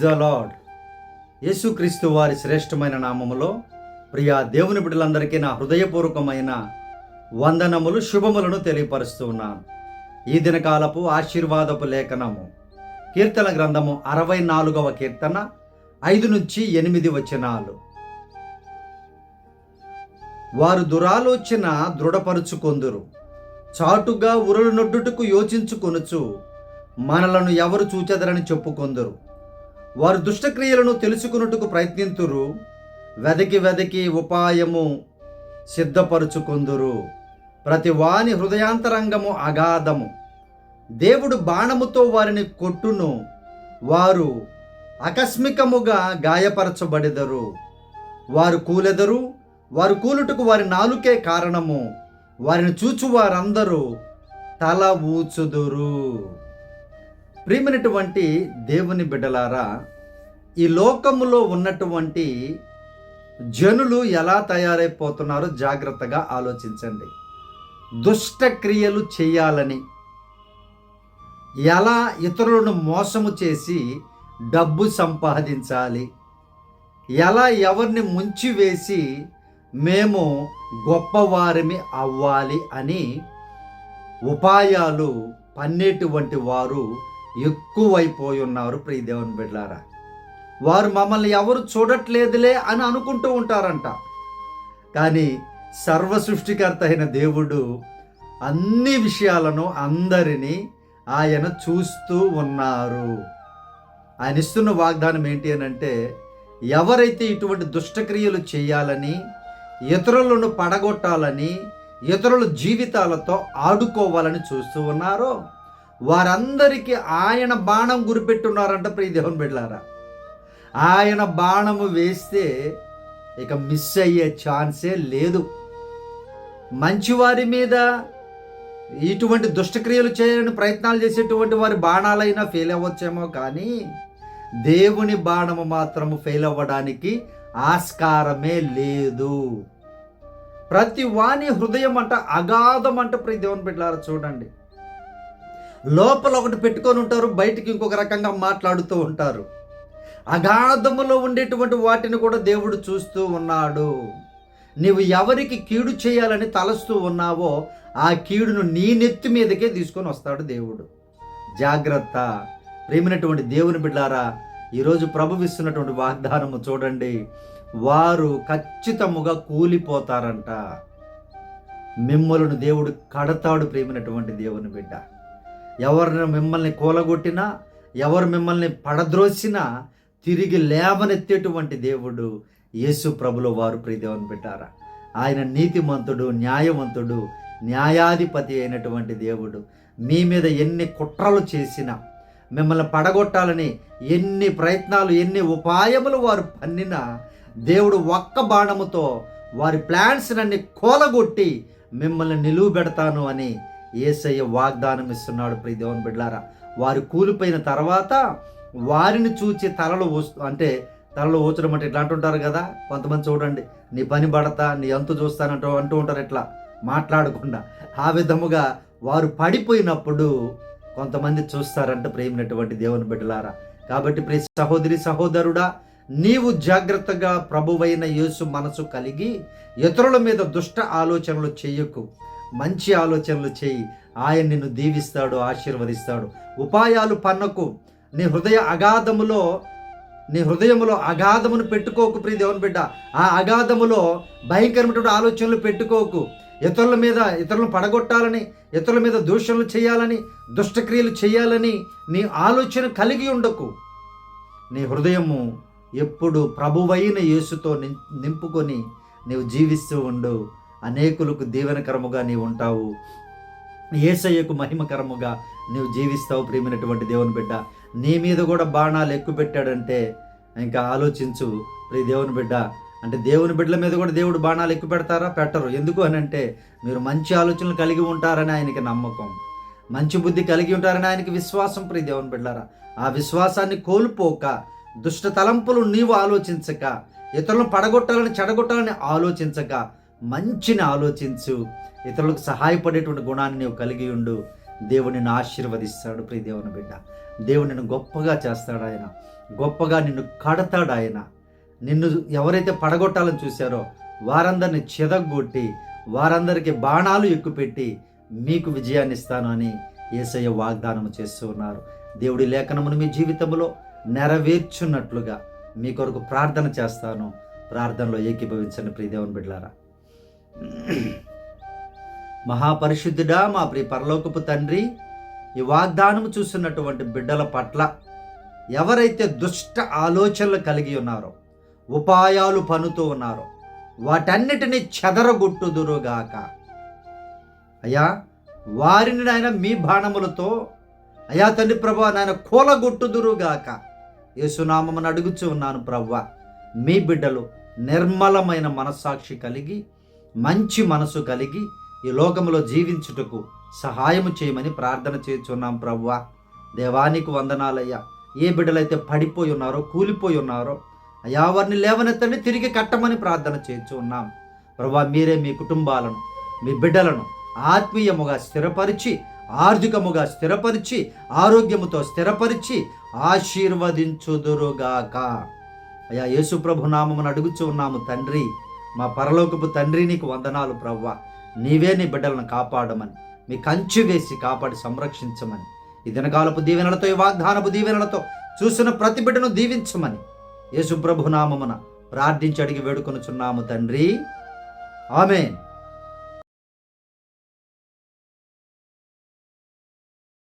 The lord యేసుక్రీస్తు వారి శ్రేష్టమైన నామములో ప్రియా దేవుని బిడ్డలందరికీ నా హృదయపూర్వకమైన వందనములు శుభములను తెలియపరుస్తూ ఉన్నాను. ఈ దినకాలపు ఆశీర్వాదపు లేఖనము కీర్తన గ్రంథము అరవై నాలుగవ కీర్తన ఐదు నుంచి ఎనిమిది వచనాలు. వారు దురాలోచన దృఢపరుచుకొందురు. చాటుగా ఉరులు నొడ్డుటకు యోచించుకొనుచు మనలను ఎవరు చూచెదరని చెప్పుకొందురు. వారు దుష్టక్రియలను తెలుసుకున్నట్టుకు ప్రయత్నింతురు. వెదకి వెదకి ఉపాయము సిద్ధపరుచుకొందురు. ప్రతి వాని హృదయాంతరంగము అగాధము. దేవుడు బాణముతో వారిని కొట్టును. వారు ఆకస్మికముగా గాయపరచబడెదరు. వారు కూలెదరు. వారు కూలుటకు వారి నాలుకే కారణము. వారిని చూచు వారందరూ తల ఊచుదురు. ప్రియమైనటువంటి దేవుని బిడ్డలారా ఈ లోకములో ఉన్నటువంటి జనులు ఎలా తయారైపోతున్నారో జాగ్రత్తగా ఆలోచించండి. దుష్టక్రియలు చేయాలని ఎలా ఇతరులను మోసము చేసి డబ్బు సంపాదించాలి ఎలా ఎవరిని ముంచివేసి మేము గొప్పవారిమి అవ్వాలి అని ఉపాయాలు పన్నేటువంటి వారు ఎక్కువైపోయి ఉన్నారు ప్రియ దేవుని బిడ్డారా వారు మమ్మల్ని ఎవరు చూడట్లేదులే అని అనుకుంటూ ఉంటారంట. కానీ సర్వ సృష్టికర్త అయిన దేవుడు అన్ని విషయాలను అందరినీ ఆయన చూస్తూ ఉన్నారు. ఆయన ఇస్తున్న వాగ్దానం ఏంటి అని అంటే ఎవరైతే ఇటువంటి దుష్టక్రియలు చేయాలని ఇతరులను పడగొట్టాలని ఇతరుల జీవితాలతో ఆడుకోవాలని చూస్తూ ఉన్నారో వారందరికీ ఆయన బాణం గురిపెట్టున్నారంట ప్రియ దేవుని బిడ్డారా ఆయన బాణము వేస్తే ఇక మిస్ అయ్యే ఛాన్సే లేదు. మంచివారి మీద ఇటువంటి దుష్టక్రియలు చేయని ప్రయత్నాలు చేసేటువంటి వారి బాణాలైనా ఫెయిల్ అవ్వచ్చేమో కానీ దేవుని బాణము మాత్రము ఫెయిల్ అవ్వడానికి ఆస్కారమే లేదు. ప్రతి వాణి హృదయం అంట అగాధం అంట ప్రతి దేవుని బిడ్డలారా చూడండి. లోపల ఒకటి పెట్టుకొని ఉంటారు బయటికి ఇంకొక రకంగా మాట్లాడుతూ ఉంటారు. అగాధములో ఉండేటువంటి వాటిని కూడా దేవుడు చూస్తూ ఉన్నాడు. నీవు ఎవరికి కీడు చేయాలని తలస్తూ ఉన్నావో ఆ కీడును నీ నెత్తి మీదకే తీసుకొని వస్తాడు దేవుడు. జాగ్రత్త. ప్రేమినటువంటి దేవుని బిడ్డారా ఈరోజు ప్రభువిస్తున్నటువంటి వాగ్దానము చూడండి. వారు ఖచ్చితముగా కూలిపోతారంట. మిమ్మలను దేవుడు కడతాడు ప్రేమినటువంటి దేవుని బిడ్డ. ఎవరిని మిమ్మల్ని కూలగొట్టినా ఎవరు మిమ్మల్ని పడద్రోసినా తిరిగి లేవనెత్తేటువంటి దేవుడు యేసు ప్రభుల వారు ప్రియదేవని పెట్టారా ఆయన నీతిమంతుడు న్యాయవంతుడు న్యాయాధిపతి అయినటువంటి దేవుడు. మీ మీద ఎన్ని కుట్రలు చేసినా మిమ్మల్ని పడగొట్టాలని ఎన్ని ప్రయత్నాలు ఎన్ని ఉపాయములు వారు పన్నినా దేవుడు ఒక్క బాణముతో వారి ప్లాన్స్ అన్ని కోలగొట్టి మిమ్మల్ని నిలువబెడతాను అని ఏసయ్య వాగ్దానం ఇస్తున్నాడు ప్రియ దేవుని బిడ్లారా వారు కూలిపోయిన తర్వాత వారిని చూచి తలలు ఊస్తూ అంటే తలలో ఊచడం అంటే ఇట్లా అంటుంటారు కదా? కొంతమంది చూడండి నీ పని పడతా నీ అంతు చూస్తానంటూ అంటూ ఉంటారు ఇట్లా మాట్లాడకుండా. ఆ విధముగా వారు పడిపోయినప్పుడు కొంతమంది చూస్తారంట ప్రేమినటువంటి దేవుని బిడ్డలారా. కాబట్టి ప్రియ సహోదరి సహోదరుడా నీవు జాగ్రత్తగా ప్రభువైన యేసు మనసు కలిగి ఇతరుల మీద దుష్ట ఆలోచనలు చేయకు. మంచి ఆలోచనలు చేయి. ఆయన నిన్ను దీవిస్తాడు ఆశీర్వదిస్తాడు. ఉపాయాలు పన్నకు. నీ హృదయ అగాధములో నీ హృదయములో అగాధమును పెట్టుకోకు ప్రియ దేవుని బిడ్డ. ఆ అగాధములో భయంకరమైనటువంటి ఆలోచనలు పెట్టుకోకు. ఇతరుల మీద ఇతరులను పడగొట్టాలని ఇతరుల మీద దూషణలు చేయాలని దుష్టక్రియలు చేయాలని నీ ఆలోచన కలిగి ఉండకు. నీ హృదయము ఎప్పుడు ప్రభువైన యేసుతో నిం- నింపుకొని నీవు జీవిస్తూ ఉండు. అనేకులకు దీవెనకరముగా నీవు ఉంటావు. ఏసయ్యకు మహిమకరముగా నీవు జీవిస్తావు ప్రియమైనటువంటి దేవుని బిడ్డ. నీ మీద కూడా బాణాలు ఎక్కువ పెట్టాడంటే ఇంకా ఆలోచించు. ప్రియ దేవుని బిడ్డ అంటే దేవుని బిడ్డల మీద కూడా దేవుడు బాణాలు ఎక్కువ పెడతారా పెట్టరు. ఎందుకు అని అంటే మీరు మంచి ఆలోచనలు కలిగి ఉంటారని ఆయనకి నమ్మకం. మంచి బుద్ధి కలిగి ఉంటారని ఆయనకి విశ్వాసం ప్రియ దేవుని బిడ్డారా ఆ విశ్వాసాన్ని కోల్పోక దుష్ట తలంపులు నీవు ఆలోచించక ఇతరులను పడగొట్టాలని చెడగొట్టాలని ఆలోచించక మంచిని ఆలోచించు. ఇతరులకు సహాయపడేటువంటి గుణాన్ని నీవు కలిగి ఉండు. దేవుడు నిన్ను ఆశీర్వదిస్తాడు ప్రియ దేవుని బిడ్డ. దేవుడు నిన్ను గొప్పగా చేస్తాడు ఆయన. గొప్పగా నిన్ను కడతాడు ఆయన. నిన్ను ఎవరైతే పడగొట్టాలని చూశారో వారందరిని చెదగొట్టి వారందరికీ బాణాలు ఎక్కుపెట్టి మీకు విజయాన్ని ఇస్తాను అని ఏసయ్య వాగ్దానం చేస్తూ ఉన్నారు. దేవుడి లేఖనమును మీ జీవితంలో నెరవేర్చున్నట్లుగా మీ కొరకు ప్రార్థన చేస్తాను. ప్రార్థనలో ఏకీభవించండి ప్రియదేవుని బిడ్డలారా. మహాపరిశుద్ధుడా మా ప్రియ పరలోకపు తండ్రి ఈ వాగ్దానం చూస్తున్నటువంటి బిడ్డల పట్ల ఎవరైతే దుష్ట ఆలోచనలు కలిగి ఉన్నారో ఉపాయాలు పనుతూ ఉన్నారో వాటన్నిటిని చెదరగొట్టుదురుగాక. అయ్యా వారిని నాయన మీ బాణములతో అయ్యా తండ్రి ప్రభా నాయన కూలగొట్టుదురుగాక. యేసునామమును అడుగుచూ ఉన్నాను ప్రవ్వ మీ బిడ్డలు నిర్మలమైన మనస్సాక్షి కలిగి మంచి మనసు కలిగి ఈ లోకంలో జీవించుటకు సహాయము చేయమని ప్రార్థన చేస్తున్నాం ప్రవ్వా. దేవానికి వందనాలయ్యా. ఏ బిడ్డలైతే పడిపోయి ఉన్నారో కూలిపోయి ఉన్నారో ఎవరిని వారిని లేవనెత్తండి తిరిగి కట్టమని ప్రార్థన చేయొచ్చు ఉన్నాం ప్రభా మీరే మీ కుటుంబాలను మీ బిడ్డలను ఆత్మీయముగా స్థిరపరిచి ఆర్థికముగా స్థిరపరిచి ఆరోగ్యముతో స్థిరపరిచి ఆశీర్వదించుదురుగాక. అయ్యా యేసుప్రభు నామమును అడుగుచూ ఉన్నాము తండ్రి. మా పరలోకపు తండ్రి నీకు వందనాలు ప్రవ్వ. నీవే నీ బిడ్డలను కాపాడమని మీ కంచి వేసి కాపాడి సంరక్షించమని ఈ దినకాలపు దీవెనలతో ఈ వాగ్దానపు దీవెనలతో చూసిన ప్రతి బిడ్డను దీవించమని యేసుప్రభు నామమున ప్రార్థించి అడిగి వేడుకొనుచున్నాము తండ్రి. ఆమెన్.